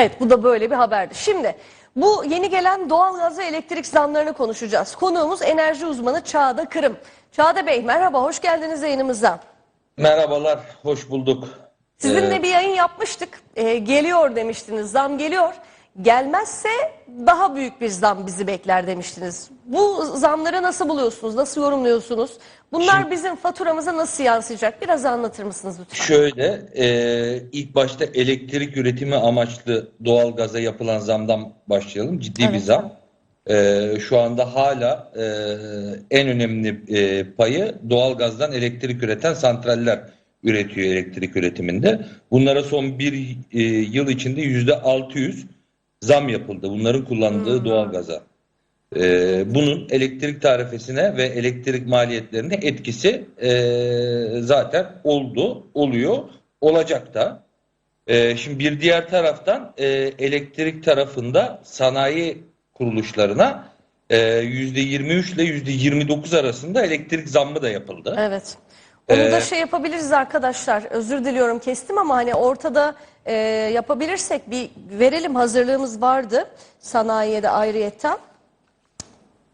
Evet bu da böyle bir haberdi. Şimdi bu yeni gelen doğalgaz ve elektrik zamlarını konuşacağız. Konuğumuz enerji uzmanı Çağda Kırım. Çağda Bey merhaba hoş geldiniz yayınımıza. Merhabalar, hoş bulduk. Sizinle Ee, bir yayın yapmıştık. Ee, geliyor demiştiniz zam geliyor. Gelmezse daha büyük bir zam bizi bekler demiştiniz. Bu zamları nasıl buluyorsunuz? Nasıl yorumluyorsunuz? Bunlar Şimdi- bizim faturamıza nasıl yansıyacak? Biraz anlatır mısınız lütfen? Şöyle, e, ilk başta elektrik üretimi amaçlı doğalgaza yapılan zamdan başlayalım. Ciddi bir Evet. zam. E, şu anda hala e, en önemli e, payı doğalgazdan elektrik üreten santraller üretiyor elektrik üretiminde. Bunlara son bir e, yıl içinde yüzde 600 zam yapıldı. Bunların kullandığı doğalgaza. Ee, bunun elektrik tarifesine ve elektrik maliyetlerine etkisi ee, zaten oldu, oluyor, olacak da. Ee, şimdi bir diğer taraftan ee, elektrik tarafında sanayi kuruluşlarına ee, %23 ile %29 arasında elektrik zammı da yapıldı. Evet. Onu da Ee, şey yapabiliriz arkadaşlar. Özür diliyorum kestim ama hani ortada e, yapabilirsek bir verelim hazırlığımız vardı sanayiye de ayrıyetten.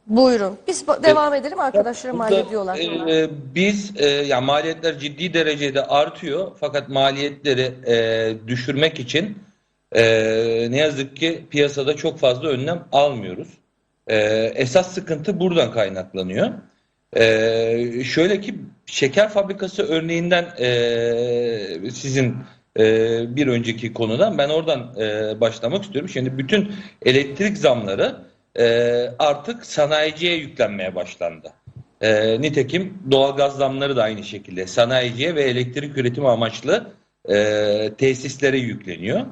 Buyurun. Biz ba- devam edelim arkadaşlarım Burada, hallediyorlar. e, biz e, ya maliyetler ciddi derecede artıyor fakat maliyetleri e, düşürmek için e, ne yazık ki piyasada çok fazla önlem almıyoruz. E, esas sıkıntı buradan kaynaklanıyor. E, şöyle ki şeker fabrikası örneğinden e, sizin e, bir önceki konudan ben oradan e, başlamak istiyorum. Şimdi bütün elektrik zamları e, artık sanayiciye yüklenmeye başlandı. E, nitekim doğalgaz zamları da aynı şekilde sanayiciye ve elektrik üretimi amaçlı e, tesislere yükleniyor.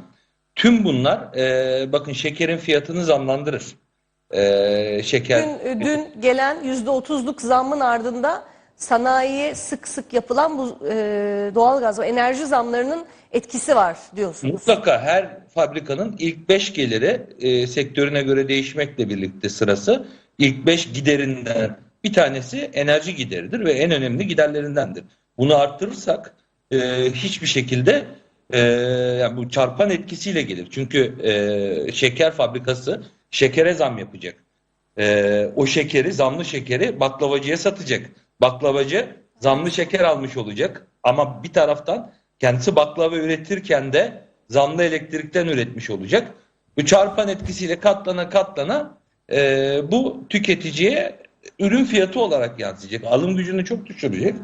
Tüm bunlar e, bakın şekerin fiyatını zamlandırır. E, şeker Dün, dün gelen %30'luk zammın ardında sanayiye sık sık yapılan bu e, doğalgaz ve enerji zamlarının etkisi var diyorsunuz. Mutlaka her fabrikanın ilk 5 geliri e, sektörüne göre değişmekle birlikte sırası ilk 5 giderinden bir tanesi enerji gideridir ve en önemli giderlerindendir. Bunu arttırırsak e, hiçbir şekilde e, yani bu çarpan etkisiyle gelir. Çünkü e, şeker fabrikası şekere zam yapacak. E, o şekeri, zamlı şekeri baklavacıya satacak. Baklavacı zamlı şeker almış olacak. Ama bir taraftan kendisi baklava üretirken de zamlı elektrikten üretmiş olacak. Bu çarpan etkisiyle katlana katlana e, bu tüketiciye ürün fiyatı olarak yansıyacak. Alım gücünü çok düşürecek.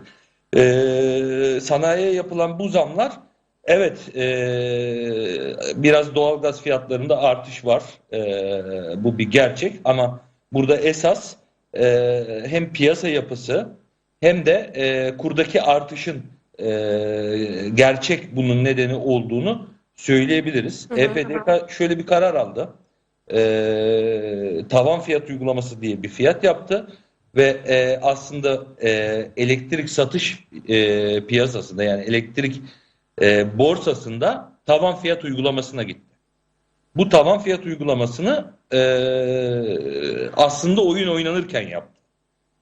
E, sanayiye yapılan bu zamlar evet e, biraz doğalgaz fiyatlarında artış var. E, bu bir gerçek ama burada esas e, hem piyasa yapısı hem de e, kurdaki artışın e, gerçek bunun nedeni olduğunu söyleyebiliriz. EPDK şöyle bir karar aldı. E, tavan fiyat uygulaması diye bir fiyat yaptı ve e, aslında e, elektrik satış e, piyasasında yani elektrik e, borsasında tavan fiyat uygulamasına gitti. Bu tavan fiyat uygulamasını e, aslında oyun oynanırken yaptı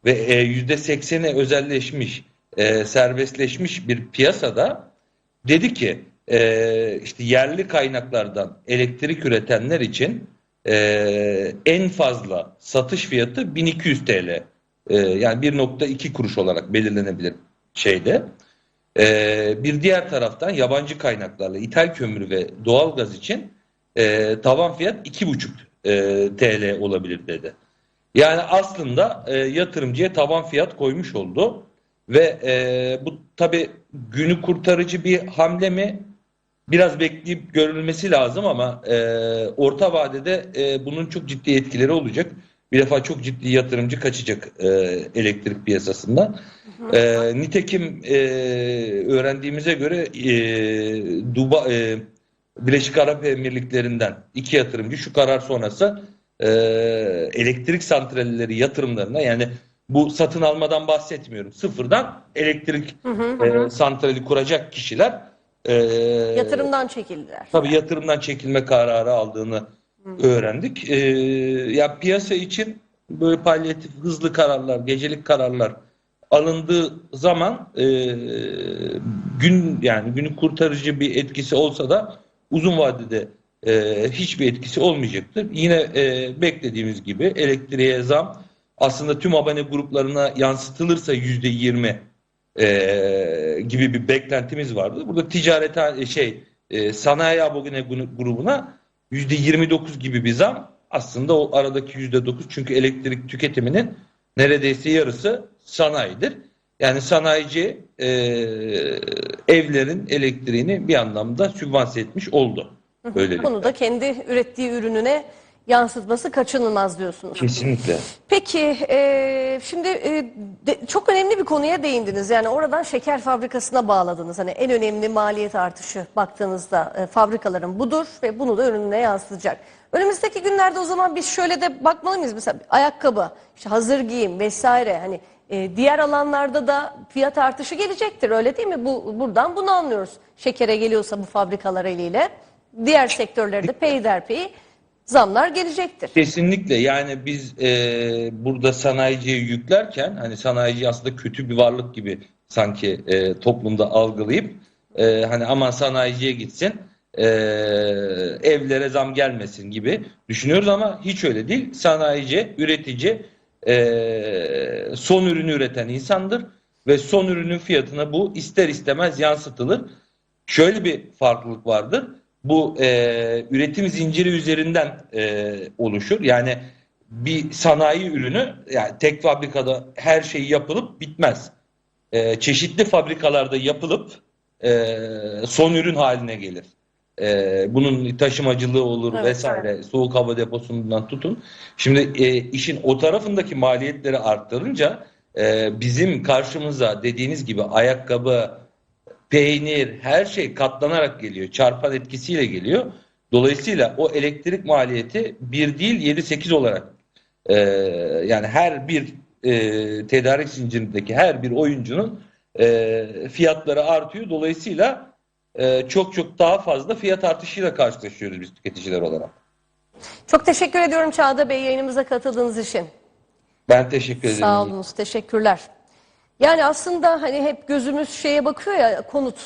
ve e, yüzde sekseni özelleşmiş, e, serbestleşmiş bir piyasada dedi ki e, işte yerli kaynaklardan elektrik üretenler için e, en fazla satış fiyatı 1200 TL. E, yani 1.2 kuruş olarak belirlenebilir şeyde. E, bir diğer taraftan yabancı kaynaklarla ithal kömür ve doğalgaz için e, tavan fiyat 2.5 e, TL olabilir dedi. Yani aslında e, yatırımcıya taban fiyat koymuş oldu ve e, bu tabi günü kurtarıcı bir hamle mi biraz bekleyip görülmesi lazım ama e, orta vadede e, bunun çok ciddi etkileri olacak. Bir defa çok ciddi yatırımcı kaçacak e, elektrik piyasasından. E, nitekim e, öğrendiğimize göre e, Duba, e, Birleşik Arap Emirlikleri'nden iki yatırımcı şu karar sonrası e, elektrik santralleri yatırımlarına yani bu satın almadan bahsetmiyorum. Sıfırdan elektrik e, santrali kuracak kişiler e, Yatırımdan çekildiler. tabii yatırımdan çekilme kararı aldığını öğrendik. E, ya piyasa için böyle palyatif hızlı kararlar, gecelik kararlar alındığı zaman e, gün yani günü kurtarıcı bir etkisi olsa da uzun vadede e, hiçbir etkisi olmayacaktır. Yine e, beklediğimiz gibi elektriğe zam aslında tüm abone gruplarına yansıtılırsa yüzde yirmi e, gibi bir beklentimiz vardı. Burada ticaret şey e, sanayi abone grubuna 29 gibi bir zam aslında o aradaki yüzde 9 çünkü elektrik tüketiminin neredeyse yarısı sanayidir. Yani sanayici e, evlerin elektriğini bir anlamda sübvanse etmiş oldu. Böylelikle. Bunu da kendi ürettiği ürününe yansıtması kaçınılmaz diyorsunuz. Kesinlikle. Peki e, şimdi e, de- çok önemli bir konuya değindiniz. Yani oradan şeker fabrikasına bağladınız. Hani en önemli maliyet artışı baktığınızda e, fabrikaların budur ve bunu da ürününe yansıtacak. Önümüzdeki günlerde o zaman biz şöyle de bakmalı mıyız? Mesela ayakkabı, işte hazır giyim vesaire hani e, diğer alanlarda da fiyat artışı gelecektir öyle değil mi? Bu buradan bunu anlıyoruz. Şekere geliyorsa bu fabrikalar eliyle diğer sektörlerde peyderpey zamlar gelecektir. Kesinlikle yani biz e, burada sanayiciye yüklerken hani sanayici aslında kötü bir varlık gibi sanki e, toplumda algılayıp e, hani aman sanayiciye gitsin e, evlere zam gelmesin gibi düşünüyoruz ama hiç öyle değil. Sanayici, üretici e, son ürünü üreten insandır ve son ürünün fiyatına bu ister istemez yansıtılır. Şöyle bir farklılık vardır. Bu e, üretim zinciri üzerinden e, oluşur. Yani bir sanayi ürünü yani tek fabrikada her şey yapılıp bitmez. E, çeşitli fabrikalarda yapılıp e, son ürün haline gelir. E, bunun taşımacılığı olur Evet, vesaire. Soğuk hava deposundan tutun. Şimdi e, işin o tarafındaki maliyetleri arttırınca e, bizim karşımıza dediğiniz gibi ayakkabı, peynir, her şey katlanarak geliyor. Çarpan etkisiyle geliyor. Dolayısıyla o elektrik maliyeti bir değil 7-8 olarak e, yani her bir e, tedarik zincirindeki her bir oyuncunun e, fiyatları artıyor. Dolayısıyla e, çok çok daha fazla fiyat artışıyla karşılaşıyoruz biz tüketiciler olarak. Çok teşekkür ediyorum Çağda Bey yayınımıza katıldığınız için. Ben teşekkür ederim. Sağ olunuz, teşekkürler. Yani aslında hani hep gözümüz şeye bakıyor ya konut